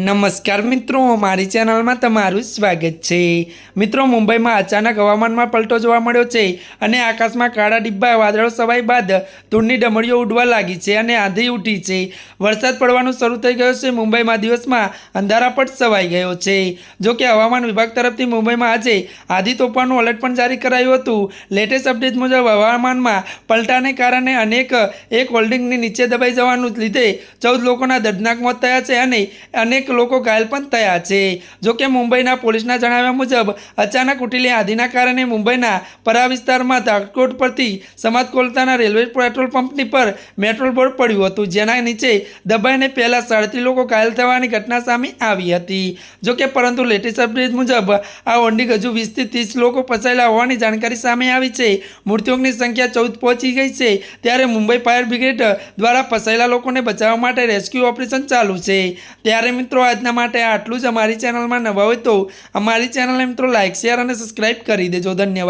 નમસ્કાર મિત્રો, મારી ચેનલમાં તમારું સ્વાગત છે. મિત્રો, મુંબઈમાં અચાનક હવામાનમાં પલટો જોવા મળ્યો છે અને આકાશમાં કાળા ડિબ્બા, વાદળો સવાઈ બાદ ધૂળની ડમળીઓ ઉડવા લાગી છે અને આંધી ઉઠી છે. વરસાદ પડવાનું શરૂ થઈ ગયો છે. મુંબઈમાં દિવસમાં અંધારાપટ સવાઈ ગયો છે. જો કે હવામાન વિભાગ તરફથી મુંબઈમાં આજે આધી તોફાનનું એલર્ટ પણ જારી કરાયું હતું. લેટેસ્ટ અપડેટ મુજબ હવામાનમાં પલટાને કારણે અનેક, એક હોલ્ડિંગની નીચે દબાઈ જવાનું લીધે ચૌદ લોકોના દર્દનાક મોત થયા છે અને અનેક લોકો ઘાયલ પણ થયા છે. જોકે મુંબઈના પોલીસના જણાવ્યા મુજબ, અચાનક ઉઠેલી આંધીના કારણે મુંબઈના પરા વિસ્તારમાં તાજકોટ પરથી સમાજ કોલતાના રેલવે પેટ્રોલ પંપની પર મેટ્રોલ બોર્ડ પડ્યું હતું, જેના નીચે દબાઈને પહેલાં સાડત્રીસ લોકો ઘાયલ થવાની ઘટના સામે આવી હતી. જોકે પરંતુ લેટેસ્ટ અપડેટ મુજબ, આ ઓંડી હજુ વીસથી ત્રીસ લોકો ફસાયેલા હોવાની જાણકારી સામે આવી છે. મૃત્યુઓની સંખ્યા ચૌદ પહોંચી ગઈ છે, ત્યારે મુંબઈ ફાયર બ્રિગેડ દ્વારા ફસાયેલા લોકોને બચાવવા માટે રેસ્ક્યુ ઓપરેશન ચાલુ છે. ત્યારે મિત્રો, આજના માટે આટલું જ. અમારી ચેનલમાં નવા હોય તો અમારી ચેનલને મિત્રો લાઇક શેર અને સબસ્ક્રાઇબ કરી દેજો. ધન્યવાદ.